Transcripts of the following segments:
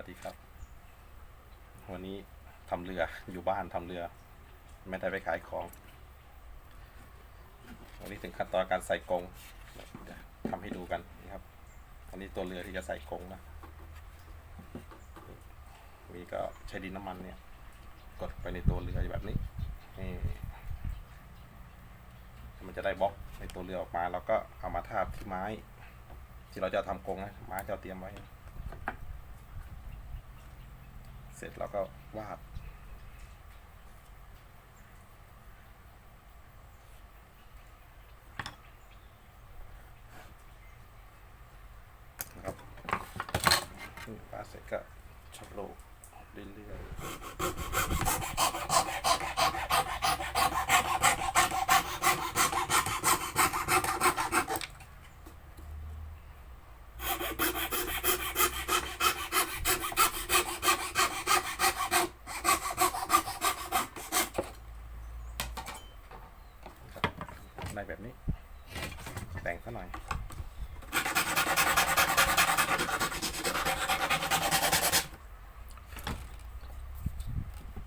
วัสดีครับ วันนี้ทำเรืออยู่บ้านทำเรือ ไม่ได้ไปขายของ วันนี้ถึงขั้นตอนการใส่กรงเดี๋ยวทำให้ดูกันนี่ครับ อันนี้ตัวเรือที่จะใส่กรงนะมีก็ใช้ดินน้ำมันเนี่ย กดไปในตัวเรือแบบนี้นี่มันจะได้บล็อกในตัวเรือออกมา แล้วก็เอามาทาบที่ไม้ ที่เราจะทำกรงนะไม้ที่เราเตรียมไว้ เสร็จแล้วก็วาดนะครับวาดเสร็จก็ชักโลกเรื่อยๆ ในแบบนี้ แต่งซะหน่อย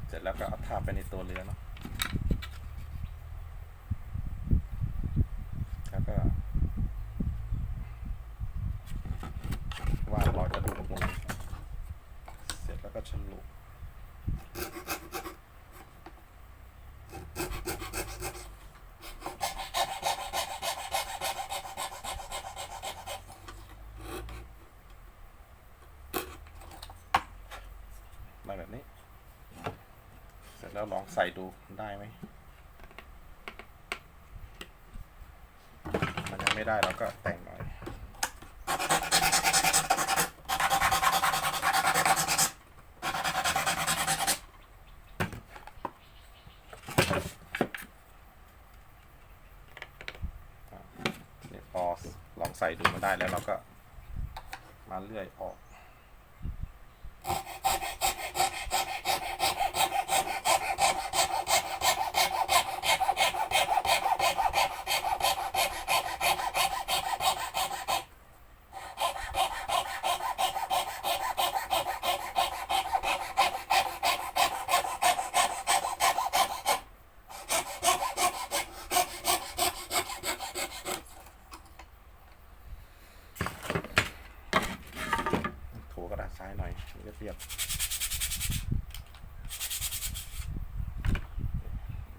เสร็จแล้วก็เอาทาบไปในตัวเรือเนาะ แล้วก็วาดรอยกระดูกลงเสร็จแล้วก็ฉลุาแบบนี้ เสร็จแล้วลองใส่ดูได้ไหม มันยังไม่ได้เราก็แต่งหน่อยเนี่ยพอลองใส่ดูมาได้แล้วเราก็มาเลื่อยออก ซ้ายหน่อยมันจะเรียบ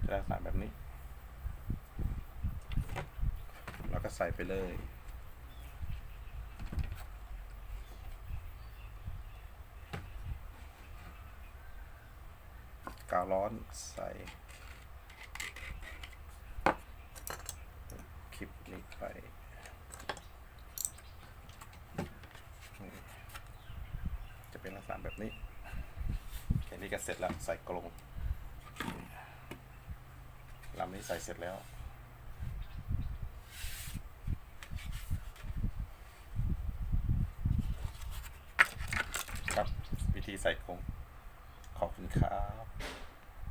จะได้ลักษณะแบบนี้ แล้วก็ใส่ไปเลยกาวร้อนใส่คลิปนี้ไปานแบบนี้แค่นี้ก็เสร็จแล้วใส่กรงลำนี้ใส่เสร็จแล้วครับวิธีใส่กรงขอบคุณครับ